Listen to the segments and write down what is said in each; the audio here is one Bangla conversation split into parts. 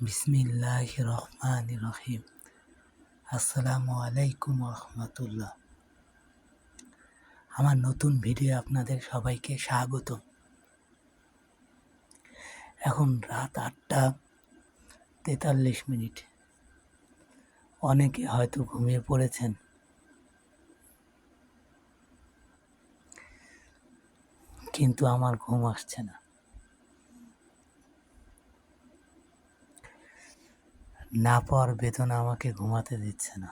বিসমিল্লাহ রহমান রহিম। আসসালামু আলাইকুম রহমতুল্লাহ। আমার নতুন ভিডিও আপনাদের সবাইকে স্বাগত এখন রাত আটটা তেতাল্লিশ মিনিট। অনেকে হয়তো ঘুমিয়ে পড়েছেন। কিন্তু আমার ঘুম আসছে না। না পাওয়ার বেদনা আমাকে ঘুমাতে দিচ্ছে না।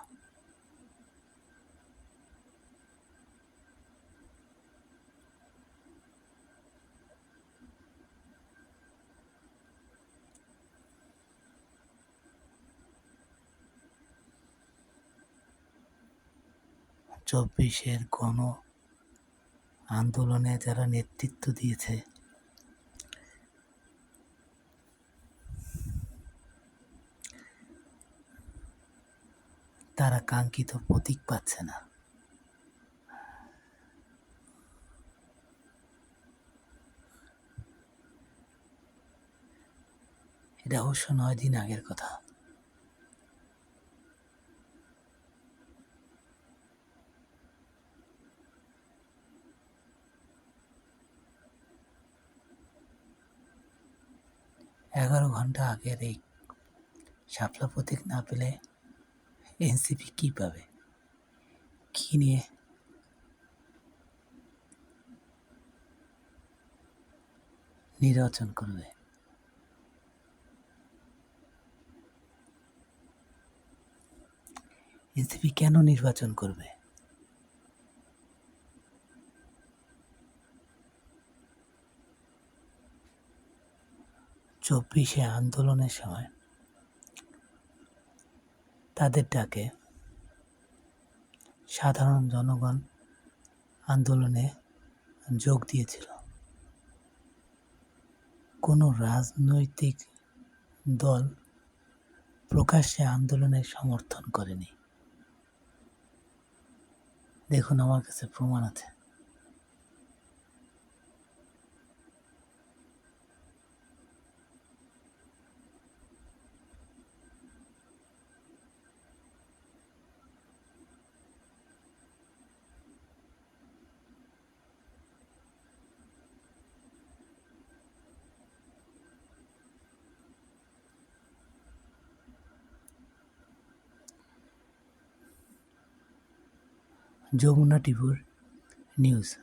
চব্বিশের গণ আন্দোলনে যারা নেতৃত্ব দিয়েছে তারা কাঙ্ক্ষিত প্রতীক পাচ্ছে না। এটা অবশ্য নয় দিন আগের কথা। এগারো ঘণ্টা আগের এই শাপলা প্রতীক না পেলে এনসিপি কি পাবে? কি নিয়ে? নির্বাচন করবে। এনসিপি কেন নির্বাচন করবে? চব্বিশে আন্দোলনের সময় তাদের ডাকে। সাধারণ জনগণ আন্দোলনে যোগ দিয়েছিল। কোনো রাজনৈতিক দল প্রকাশ্যে আন্দোলনের সমর্থন করেনি। দেখুন, আমার কাছে প্রমাণ আছে। যমুনা টিভির নিউজ।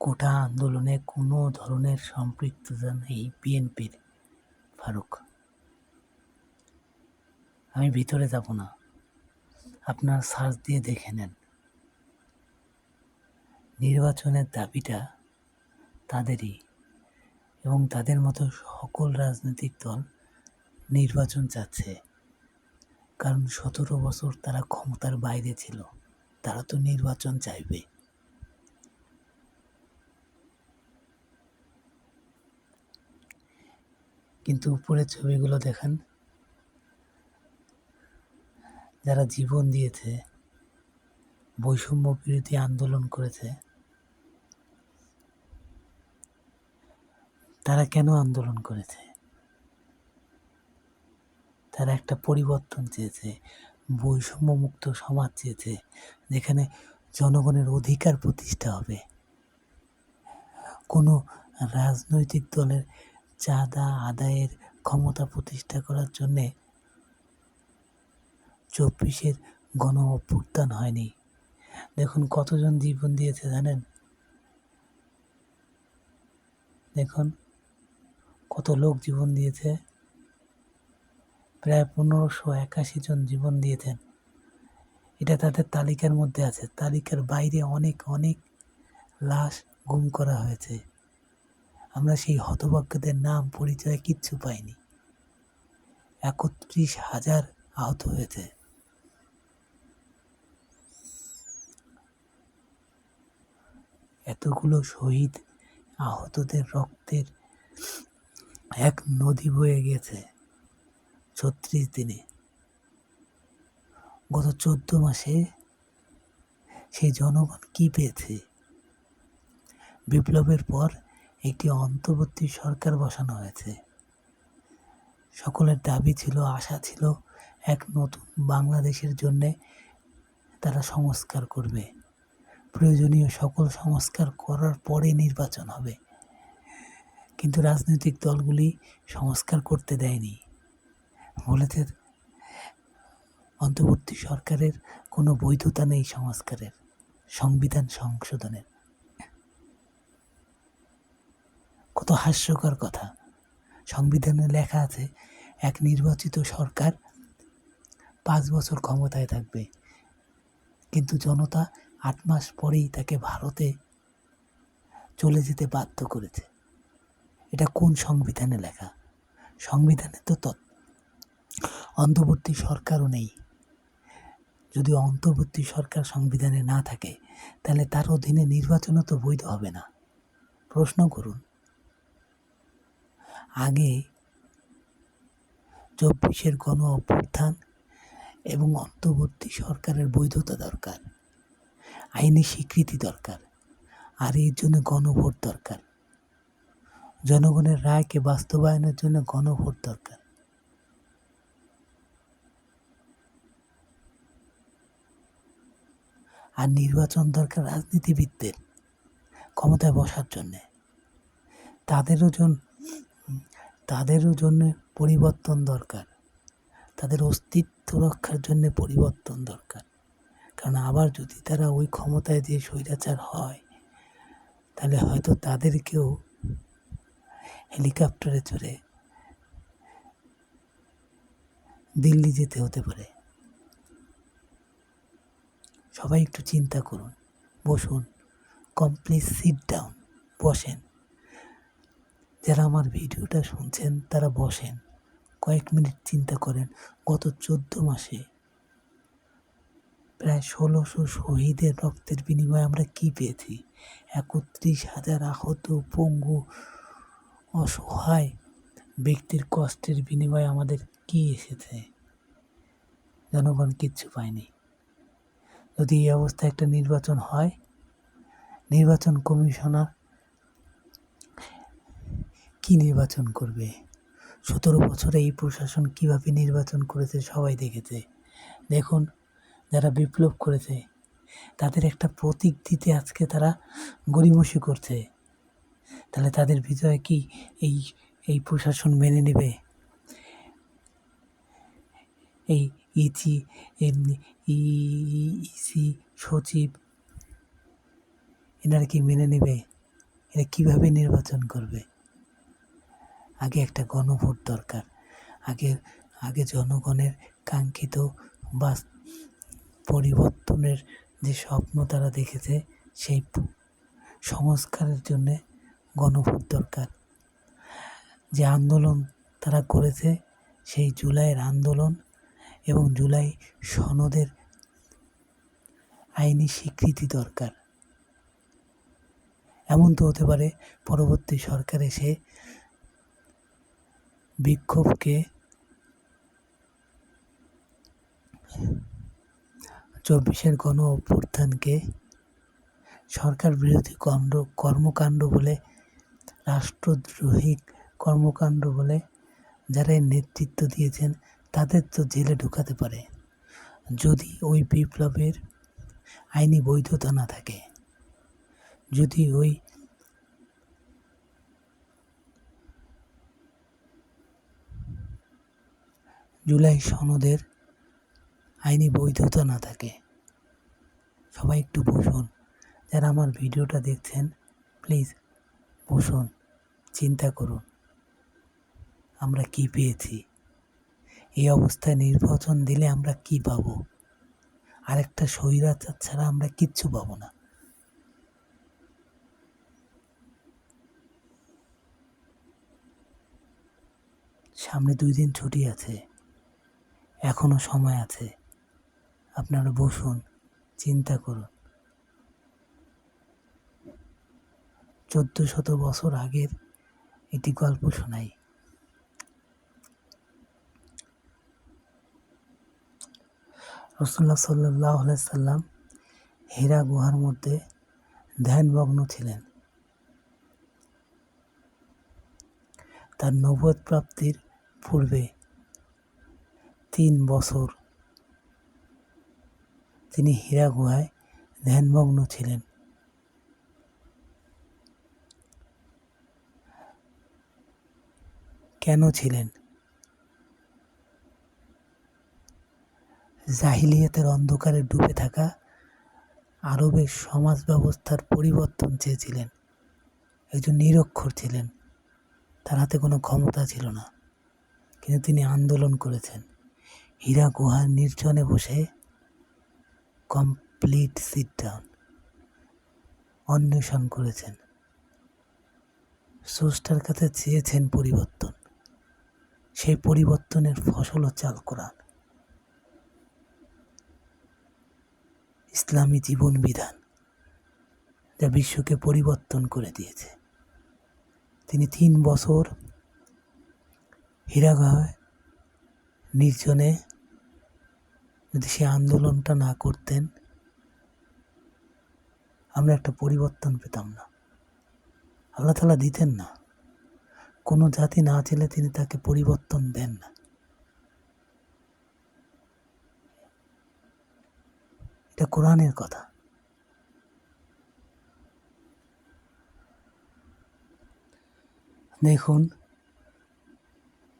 কোটা আন্দোলনে কোনো ধরনের সম্পৃক্ততা নেই বিএনপির ফারুক। আমি ভিতরে যাব না। আপনার সার্চ দিয়ে দেখে নেন। নির্বাচনের দাবিটা তাদেরই এবং তাদের মতো সকল রাজনৈতিক দল নির্বাচন চাচ্ছে। কারণ সতেরো বছর তারা ক্ষমতার বাইরে ছিল। তারা তো নির্বাচন চাইবে। কিন্তু উপরের ছবিগুলো দেখেন। যারা জীবন দিয়েছে বৈষম্য বিরোধী আন্দোলন করেছে, তারা কেন আন্দোলন করেছে? তারা একটা পরিবর্তন চেয়েছে, বৈষম্যমুক্ত সমাজ চেয়েছে যেখানে জনগণের অধিকার প্রতিষ্ঠা হবে। কোনো রাজনৈতিক দলের চাঁদা আদায়ের ক্ষমতা প্রতিষ্ঠা করার জন্যে চব্বিশের গণ অভ্যুত্থান হয়নি। দেখুন কতজন জীবন দিয়েছে, জানেন? দেখুন কত লোক জীবন দিয়েছে। প্রায় পনেরোশো একাশি জন জীবন দিয়েছেন। এটা তাদের তালিকার মধ্যে আছে। তালিকার বাইরে অনেক অনেক লাশ গুম করা হয়েছে। আমরা সেই হতভাগ্যদের নাম, পরিচয় কিচ্ছু পাইনি। একত্রিশ হাজার আহত হয়েছে। এতগুলো শহীদ আহতদের রক্তের এক নদী বয়ে গেছে। ছত্রিশ দিনে। গত চোদ্দ মাসে সেই জনগণ কি পেয়েছে? বিপ্লবের পর একটি অন্তর্বর্তী সরকার বসানো হয়েছে। সকলের দাবি ছিল, আশা ছিল এক নতুন বাংলাদেশের জন্যে তারা সংস্কার করবে। প্রয়োজনীয় সকল সংস্কার করার পরে নির্বাচন হবে। কিন্তু রাজনৈতিক দলগুলি সংস্কার করতে দেয়নি। বলেছে অন্তর্বর্তী সরকারের কোনো বৈধতা নেই সংস্কারের, সংবিধান সংশোধনের। কত হাস্যকর কথা। সংবিধানে লেখা আছে, এক নির্বাচিত সরকার পাঁচ বছর ক্ষমতায় থাকবে, কিন্তু জনতা আট মাস পরেই তাকে ভারতে চলে যেতে বাধ্য করেছে। এটা কোন সংবিধানে লেখা? সংবিধানে তো তৎ অন্তর্বর্তী সরকারও নেই। যদি অন্তর্বর্তী সরকার সংবিধানে না থাকে, তাহলে তার অধীনে নির্বাচনও তো বৈধ হবে না। প্রশ্ন করুন। আগে চব্বিশের গণ অভ্যুত্থান এবং অন্তর্বর্তী সরকারের বৈধতা দরকার, আইনি স্বীকৃতি দরকার, আর এর জন্য গণভোট দরকার। জনগণের রায়কে বাস্তবায়নের জন্য গণভোট দরকার। আর নির্বাচন দরকার রাজনীতিবিদদের ক্ষমতায় বসার জন্যে। তাদেরও জন তাদেরও জন্য পরিবর্তন দরকার। তাদের অস্তিত্ব রক্ষার জন্য পরিবর্তন দরকার। কারণ আবার যদি তারা ওই ক্ষমতায় যে স্বৈরাচার হয়, তাহলে হয়তো তাদেরকেও হেলিকপ্টারে চড়ে দিল্লি যেতে হতে পারে। সবাই একটু চিন্তা করুন, বসুন কমপ্লিট সিট ডাউন বসেন। যারা আমার ভিডিওটা শুনছেন, তারা বসেন, কয়েক মিনিট চিন্তা করেন। গত চোদ্দ মাসে প্রায় ষোলোশো শহীদের রক্তের বিনিময়ে আমরা কি পেয়েছি? একত্রিশ হাজার আহত, পঙ্গু, অসহায় ব্যক্তির কষ্টের বিনিময়ে আমাদের কি এসেছে? জনগণ কিচ্ছু পায়নি। যদি এই অবস্থায় একটা নির্বাচন হয়, নির্বাচন কমিশনার কি নির্বাচন করবে? সতেরো বছরে এই প্রশাসন কীভাবে নির্বাচন করেছে সবাই দেখেছে। দেখুন, যারা বিপ্লব করেছে, তাদের একটা প্রতীক দিতে আজকে তারা গড়িমসি করছে। তাহলে তাদের বিজয় কি এই এই প্রশাসন মেনে নেবে? এই ইচি ইসি সচিব। এনারা কি মেনে নেবে? এরা কীভাবে নির্বাচন করবে? আগে একটা গণভোট দরকার। আগে আগে জনগণের কাঙ্ক্ষিত বা পরিবর্তনের যে স্বপ্ন তারা দেখেছে, সেই সংস্কারের জন্যে গণভোট দরকার। যে আন্দোলন তারা করেছে, সেই জুলাইয়ের আন্দোলন এবং জুলাই সনদের আইনি স্বীকৃতি দরকার। এমন তো হতে পারে পরবর্তী সরকার এসে বিক্ষোভকে চব্বিশের গণ অভ্যুত্থানকে সরকার বিরোধী কণ্ড, কর্মকাণ্ড বলে, রাষ্ট্রদ্রোহী কর্মকাণ্ড বলে যারা নেতৃত্ব দিয়েছেন তাদের তো জেলে ঢুকাতে পারে। যদি ওই বিপ্লবের আইনি বৈধতা না থাকে। যদি ওই জুলাই সনদের আইনি বৈধতা না থাকে। সবাই একটু বসুন। যারা আমার ভিডিওটা দেখছেন, প্লিজ বসুন। চিন্তা করুন। আমরা কি পেয়েছি? এই অবস্থায় নির্বাচন দিলে আমরা কি পাবো? আরেকটা স্বৈরাচার ছাড়া আমরা কিচ্ছু পাবো না। সামনে দুই দিন ছুটি আছে। এখনও সময় আছে। আপনারা বসুন, চিন্তা করুন। চোদ্দ শত বছর আগের এটি গল্প শোনাই। রসুল্লাহ সাল্লাহ সাল্লাম হীরা গুহার মধ্যে ধ্যানমগ্ন ছিলেন। তার নবদ প্রাপ্তির পূর্বে তিন বছর তিনি হীরা গুহায় ধ্যানমগ্ন ছিলেন। কেন ছিলেন? জাহিলিয়াতের অন্ধকারে ডুবে থাকা আরবের সমাজ ব্যবস্থার পরিবর্তন চেয়েছিলেন। একজন নিরক্ষর ছিলেন। তার হাতে কোনো ক্ষমতা ছিল না। কিন্তু তিনি আন্দোলন করেছেন। হীরা গুহার নির্জনে বসে কমপ্লিট সিট ডাউন অন্বেষণ করেছেন। স্রষ্টার কাছে চেয়েছেন পরিবর্তন। সেই পরিবর্তনের ফসলও চাল কোরআন ইসলামী জীবন বিধান যা বিশ্বকে পরিবর্তন করে দিয়েছে। তিনি তিন বছর হীরাগায় নির্জনে যদি সে আন্দোলনটা না করতেন, আমরা একটা পরিবর্তন পেতাম না। আল্লাহ তালা দিতেন না। কোনো জাতি না চেলে তিনি তাকে পরিবর্তন দেন না। এটা কোরআনের কথা। দেখুন,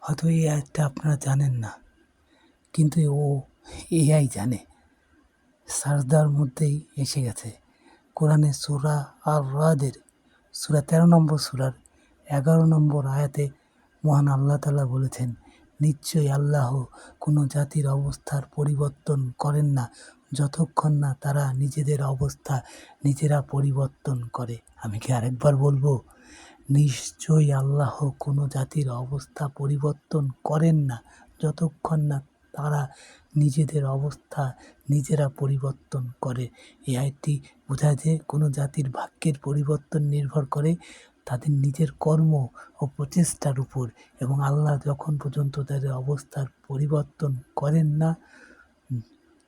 হয়তো এই আয়াতটা আপনারা জানেন না, কিন্তু ও এআই জানে। সারদার মধ্যেই এসে গেছে। কোরআনে সুরা আর রাদের সুরা তেরো নম্বর সুরার এগারো নম্বর আয়াতে মহান আল্লাহ তালা বলেছেন, নিশ্চয়ই আল্লাহ কোনো জাতির অবস্থার পরিবর্তন করেন না। যতক্ষণ না তারা নিজেদের অবস্থা নিজেরা পরিবর্তন করে। আমি কি আরেকবার বলব? নিশ্চয়ই আল্লাহ কোনো জাতির অবস্থা পরিবর্তন করেন না। যতক্ষণ না তারা নিজেদের অবস্থা নিজেরা পরিবর্তন করে। এই আয়টি বোঝায় যে কোনো জাতির ভাগ্যের পরিবর্তন নির্ভর করে তাদের নিজের কর্ম ও প্রচেষ্টার উপর। এবং আল্লাহ যখন পর্যন্ত তাদের অবস্থার পরিবর্তন করেন না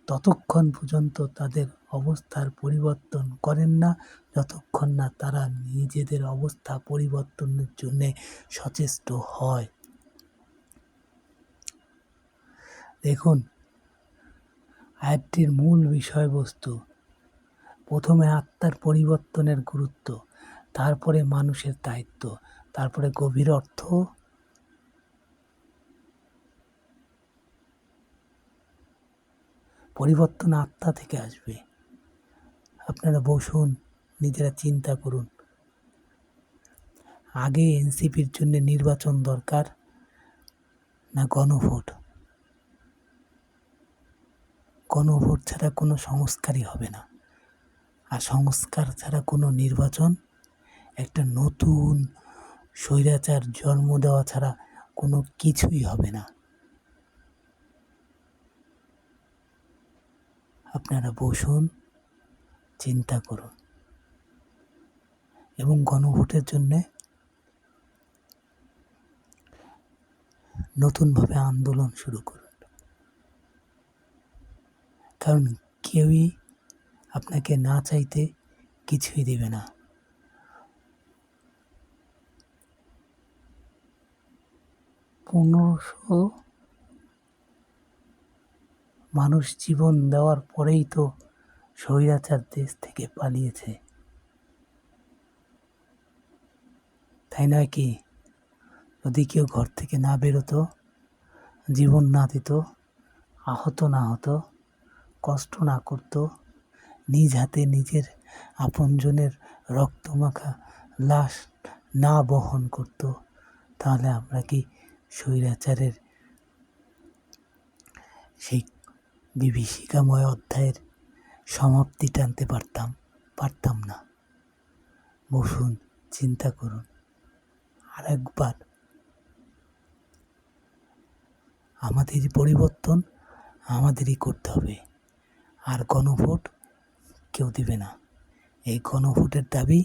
ততক্ষণ পর্যন্ত তাদের অবস্থার পরিবর্তন করেন না, যতক্ষণ না তারা নিজেদের অবস্থা পরিবর্তনের জন্য সচেষ্ট হয়। দেখুন, আয়াতটির মূল বিষয়বস্তু, প্রথমে আত্মার পরিবর্তনের গুরুত্ব, তারপরে মানুষের দায়িত্ব, তারপরে গভীর অর্থ পরিবর্তন আত্মা থেকে আসবে। আপনারা বসুন, নিজেরা চিন্তা করুন। আগে এনসিপির জন্য নির্বাচন দরকার না গণভোট? গণভোট ছাড়া কোনো সংস্কারই হবে না। আর সংস্কার ছাড়া কোনো নির্বাচন, একটা নতুন স্বৈরাচার জন্ম দেওয়া ছাড়া কোনো কিছুই হবে না। আপনারা বসুন, চিন্তা করুন। এবং গণভোটের জন্যে নতুনভাবে আন্দোলন শুরু করুন। কারণ কেউই আপনাকে না চাইতে কিছুই দেবে না। পনেরোশো মানুষ জীবন দেওয়ার পরেই তো স্বৈরাচার দেশ থেকে পালিয়েছে। তাই নয় কি? যদি কেউ ঘর থেকে না বেরোতো, জীবন না দিত, আহত না হতো, কষ্ট না করত, নিজ হাতে নিজের আপনজনের রক্তমাখা লাশ না বহন করত, তাহলে আমরা কি স্বৈরাচারের সেই বিভীষিকাময় অধ্যায়ের সমাপ্তি টানতে পারতাম পারতাম না। বসুন, চিন্তা করুন। আর একবার আমাদের পরিবর্তন আমাদেরই করতে হবে। আর গণভোট কেউ দিবে না। এই গণভোটের দাবি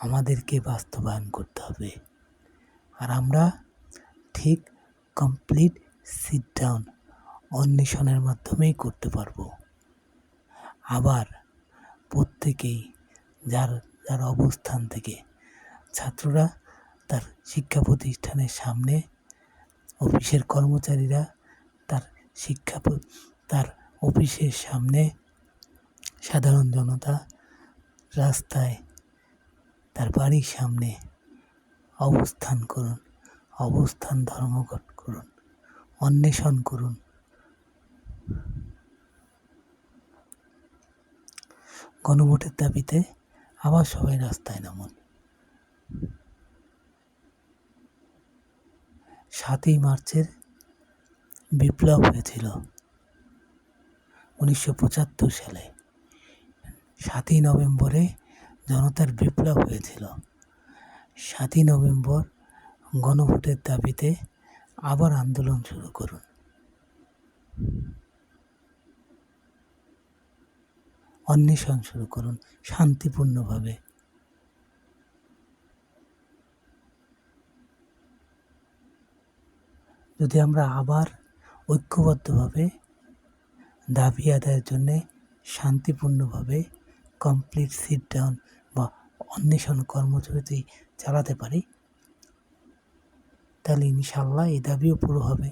আমাদেরকে বাস্তবায়ন করতে হবে। আর আমরা ঠিক কমপ্লিট সিট ডাউন অন্বেষণের মাধ্যমেই করতে পারব। আবার প্রত্যেকেই যার যার অবস্থান থেকে ছাত্ররা তার শিক্ষা প্রতিষ্ঠানের সামনে, অফিসের কর্মচারীরা তার শিক্ষা তার অফিসের সামনে, সাধারণ জনতা রাস্তায় তার বাড়ির সামনে অবস্থান করুন, অবস্থান ধর্মঘট করুন, অন্বেষণ করুন। গণভোটের দাবিতে আবার সবাই রাস্তায় নামুন। সাতই মার্চের বিপ্লব হয়েছিল উনিশশো পঁচাত্তর সালে। সাতই নভেম্বরে জনতার বিপ্লব হয়েছিল। সাতই নভেম্বর গণভোটের দাবিতে আবার আন্দোলন শুরু করুন। অন্বেষণ শুরু করুন শান্তিপূর্ণভাবে। যদি আমরা আবার ঐক্যবদ্ধভাবে দাবি আদায়ের জন্যে শান্তিপূর্ণভাবে কমপ্লিট সিট ডাউন বা অন্বেষণ কর্মসূচি চালাতে পারি, তাহলে ইনশাল্লাহ এই দাবিও পুরো হবে।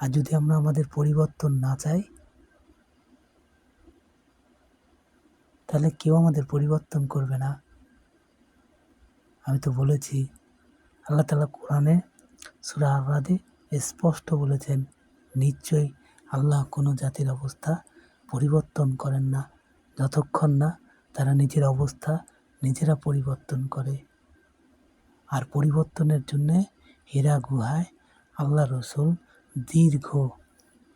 আর যদি আমরা আমাদের পরিবর্তন না চাই তাহলে কেউ আমাদের পরিবর্তন করবে না। আমি তো বলেছি, আল্লাহ তালা কোরআনে সুরা আরাদে স্পষ্ট বলেছেন, নিশ্চয়ই আল্লাহ কোনো জাতির অবস্থা পরিবর্তন করেন না। যতক্ষণ না তারা নিজের অবস্থা নিজেরা পরিবর্তন করে। আর পরিবর্তনের জন্যে হেরা গুহায় আল্লাহ রসুল দীর্ঘ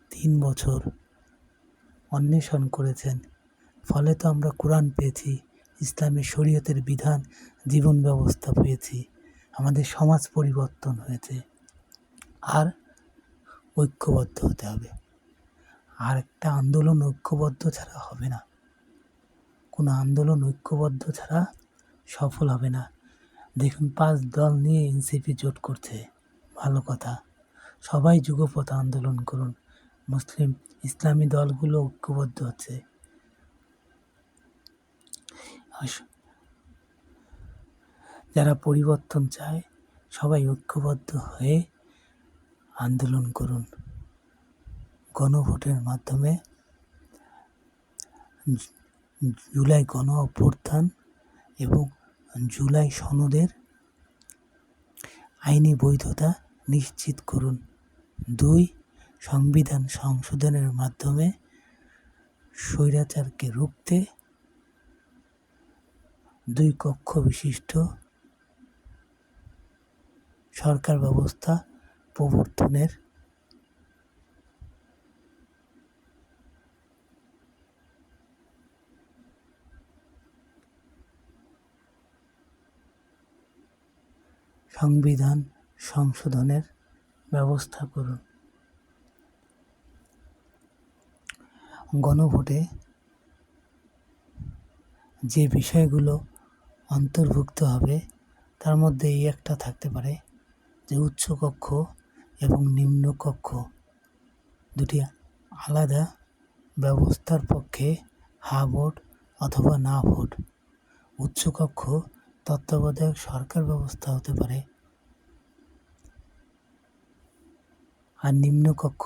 তিন বছর অন্বেষণ করেছেন। ফলে তো আমরা কোরআন পেয়েছি, ইসলামের শরীয়তের বিধান, জীবন ব্যবস্থা পেয়েছি, আমাদের সমাজ পরিবর্তন হয়েছে। আর ঐক্যবদ্ধ হতে হবে। আর একটা আন্দোলন ঐক্যবদ্ধ ছাড়া হবে না। কোনো আন্দোলন ঐক্যবদ্ধ ছাড়া সফল হবে না। দেখুন, পাঁচ দল নিয়ে এনসিপি জোট করছে। ভালো কথা। সবাই যুগপথ আন্দোলন করুন। মুসলিম ইসলামী দলগুলো ঐক্যবদ্ধ হচ্ছে। যারা পরিবর্তন চায়, সবাই ঐক্যবদ্ধ হয়ে আন্দোলন করুন। গণভোটের মাধ্যমে জুলাই গণ অভ্যুত্থান এবং জুলাই সনদের আইনি বৈধতা নিশ্চিত করুন। দুই, সংবিধান সংশোধনের মাধ্যমে স্বৈরাচারকে রুখতে দুই কক্ষ বিশিষ্ট সরকার ব্যবস্থা প্রবর্তনের সংবিধান সংশোধনের ব্যবস্থা করুন। গণভোটে যে বিষয়গুলো অন্তর্ভুক্ত হবে, তার মধ্যে এই একটা থাকতে পারে, যে উচ্চকক্ষ এবং নিম্ন কক্ষ। দুটি আলাদা ব্যবস্থার পক্ষে হা ভোট অথবা না ভোট। উচ্চকক্ষ তত্ত্বাবধায়ক সরকার ব্যবস্থা হতে পারে। আর নিম্নকক্ষ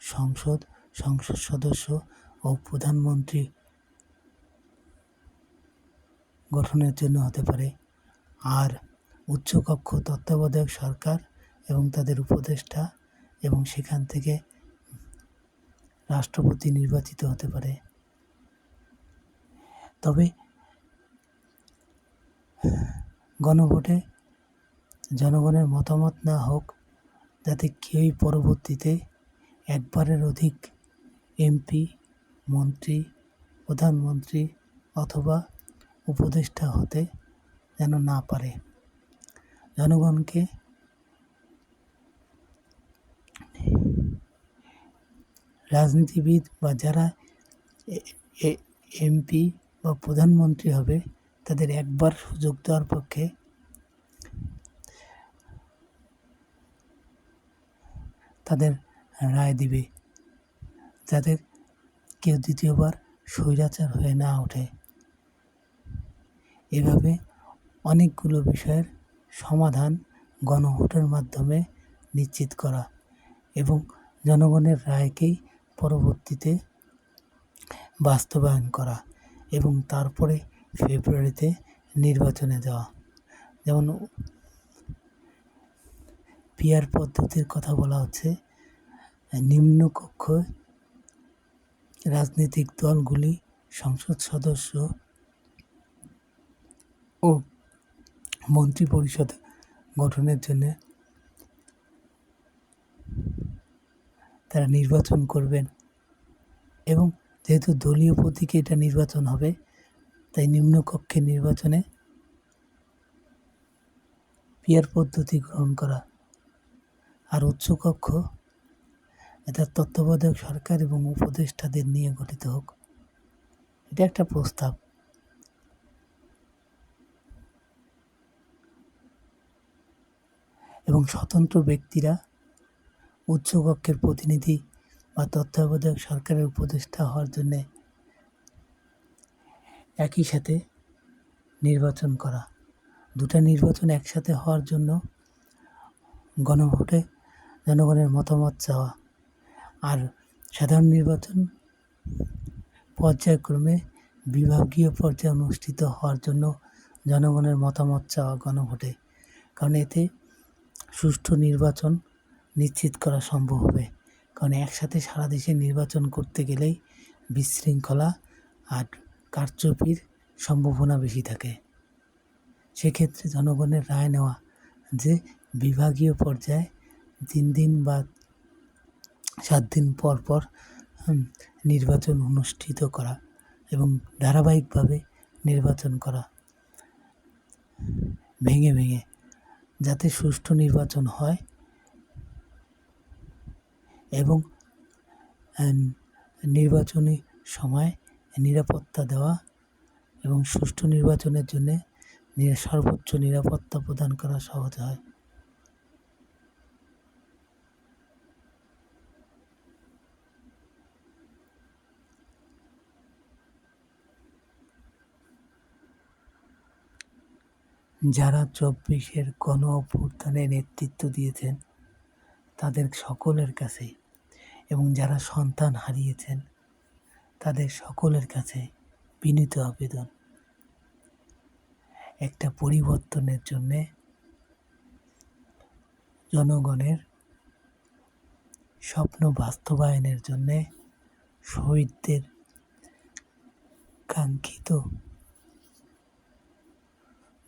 সংসদ সংসদ সদস্য ও প্রধানমন্ত্রী গঠনের জন্য হতে পারে। আর উচ্চকক্ষ তত্ত্বাবধায়ক সরকার এবং তাদের উপদেষ্টা এবং সেখান থেকে রাষ্ট্রপতি নির্বাচিত হতে পারে। তবে গণভোটে জনগণের মতামত না হোক যাতে কেউই পরবর্তীতে একবারের অধিক এমপি, মন্ত্রী, প্রধানমন্ত্রী অথবা উপদেষ্টা হতে যেন না পারে। জনগণকে রাজনীতিবিদ বা যারা এমপি বা প্রধানমন্ত্রী হবে, তাদের একবার সুযোগ দেওয়ার পক্ষে তাদের রায় দিবে। যাদের কেউ দ্বিতীয়বার স্বৈরাচার হয়ে না ওঠে। এভাবে অনেকগুলো বিষয়ের সমাধান গণভোটের মাধ্যমে নিশ্চিত করা এবং জনগণের রায়কেই পরবর্তীতে বাস্তবায়ন করা এবং তারপরে ফেব্রুয়ারিতে নির্বাচনে যাওয়া। যেমন পিয়ার পদ্ধতির কথা বলা হচ্ছে নিম্নকক্ষ রাজনৈতিক দলগুলি সংসদ সদস্য ও মন্ত্রী পরিষদ গঠনের জন্য তারা নির্বাচন করবেন। এবং যেহেতু দলীয় প্রতীকে এটা নির্বাচন হবে, তাই নিম্নকক্ষের নির্বাচনে পিয়ার পদ্ধতি গ্রহণ করা। আর উচ্চকক্ষ এটা তত্ত্বাবধায়ক সরকার এবং উপদেষ্টাদের নিয়ে গঠিত হোক। এটা একটা প্রস্তাব। এবং স্বতন্ত্র ব্যক্তিরা উচ্চকক্ষের প্রতিনিধি বা তত্ত্বাবধায়ক সরকারের উপদেষ্টা হওয়ার জন্যে একই সাথে নির্বাচন করা। দুটা নির্বাচন একসাথে হওয়ার জন্য গণভোটে জনগণের মতামত চাওয়া। আর সাধারণ নির্বাচন পর্যায়ক্রমে বিভাগীয় পর্যায়ে অনুষ্ঠিত হওয়ার জন্য জনগণের মতামত চাওয়া গণভোটে। কারণ এতে সুষ্ঠু নির্বাচন নিশ্চিত করা সম্ভব হবে। কারণ একসাথে সারা দেশে নির্বাচন করতে গেলেই বিশৃঙ্খলা আর কারচুপির সম্ভাবনা বেশি থাকে। সেক্ষেত্রে জনগণের রায় নেওয়া যে বিভাগীয় পর্যায়ে তিন দিন বা সাত দিন পর পর নির্বাচন অনুষ্ঠিত করা এবং ধারাবাহিকভাবে নির্বাচন করা ভেঙে ভেঙে যাতে সুষ্ঠু নির্বাচন হয় এবং নির্বাচনী সময় নিরাপত্তা দেওয়া এবং সুষ্ঠু নির্বাচনের জন্যে সর্বোচ্চ নিরাপত্তা প্রদান করা সহজ হয়। যারা চব্বিশের গণ অভ্যুত্থানে নেতৃত্ব দিয়েছেন, তাদের সকলের কাছে এবং যারা সন্তান হারিয়েছেন, তাদের সকলের কাছে বিনীত আবেদন। একটা পরিবর্তনের জন্যে জনগণের স্বপ্ন বাস্তবায়নের জন্যে শহীদদের কাঙ্ক্ষিত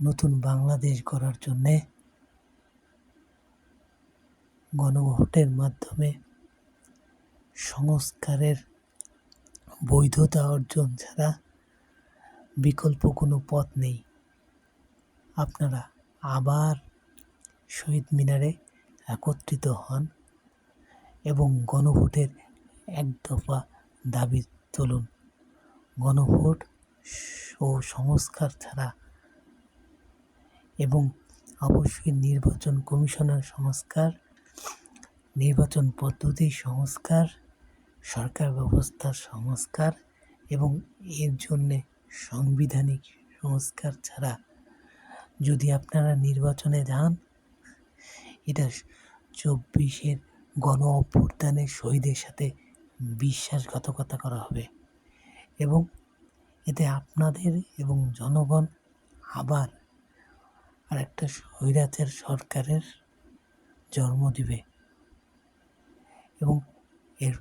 নতুন বাংলাদেশ গড়ার জন্যে গণভোটের মাধ্যমে সংস্কারের বৈধতা অর্জন ছাড়া বিকল্প কোনো পথ নেই। আপনারা আবার শহীদ মিনারে একত্রিত হন এবং গণভোটের এক দফা দাবি তুলুন। গণভোট ও সংস্কার ছাড়া এবং অবশ্যই নির্বাচন কমিশনার সংস্কার, নির্বাচন পদ্ধতি সংস্কার, সরকার ব্যবস্থার সংস্কার এবং এর জন্যে সাংবিধানিক সংস্কার ছাড়া যদি আপনারা নির্বাচনে যান, এটা চব্বিশের গণ অভ্যুত্থানের শহীদের সাথে বিশ্বাসঘাতকতা করা হবে এবং এতে আপনাদের এবং জনগণ আবার আর একটা স্বৈরাচার সরকারের জন্ম দিবে। এবং এর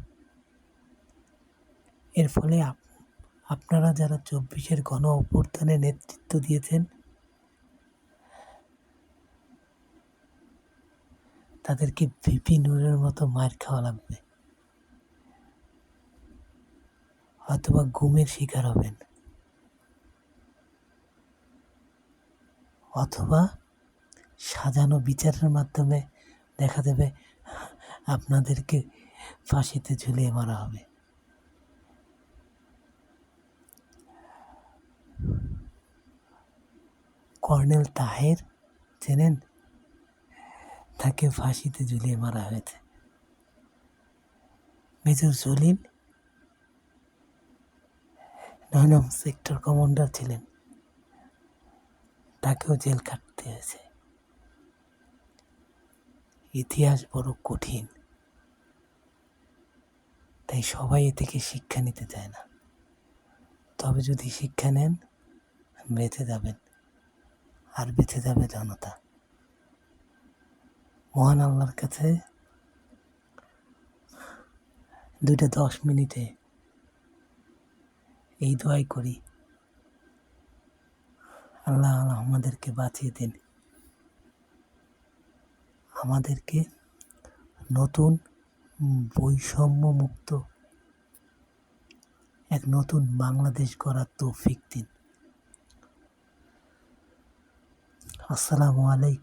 এর ফলে আপনারা যারা চব্বিশের গণ অভ্যুত্থানে নেতৃত্ব দিয়েছেন, তাদেরকে ভিপি নুরের মতো মার খাওয়া লাগবে। অথবা ঘুমের শিকার হবেন। অথবা সাজানো বিচারের মাধ্যমে দেখা দেবে আপনাদেরকে ফাঁসিতে ঝুলিয়ে মারা হবে। কর্নেল তাহের চেনেন? তাকে ফাঁসিতে ঝুলিয়ে মারা হয়েছে। মেজর জলিল, নয় সেক্টর কমান্ডার ছিলেন। তাকেও জেল কাটতে হয়েছে। ইতিহাস বড় কঠিন। তাই সবাই এ থেকে শিক্ষা নিতে চায় না। তবে যদি শিক্ষা নেন, বেঁচে যাবেন আর বেঁচে যাবে জনতা। মহান আল্লাহর কাছে দুইটা দশ মিনিটে এই দোয়াই করি। আল্লাহ আল্লাহ আমাদেরকে বাঁচিয়ে দিন। আমাদেরকে নতুন বৈষম্য মুক্ত এক নতুন বাংলাদেশ গড়ার তৌফিক দিন। আসসালামু আলাইকুম।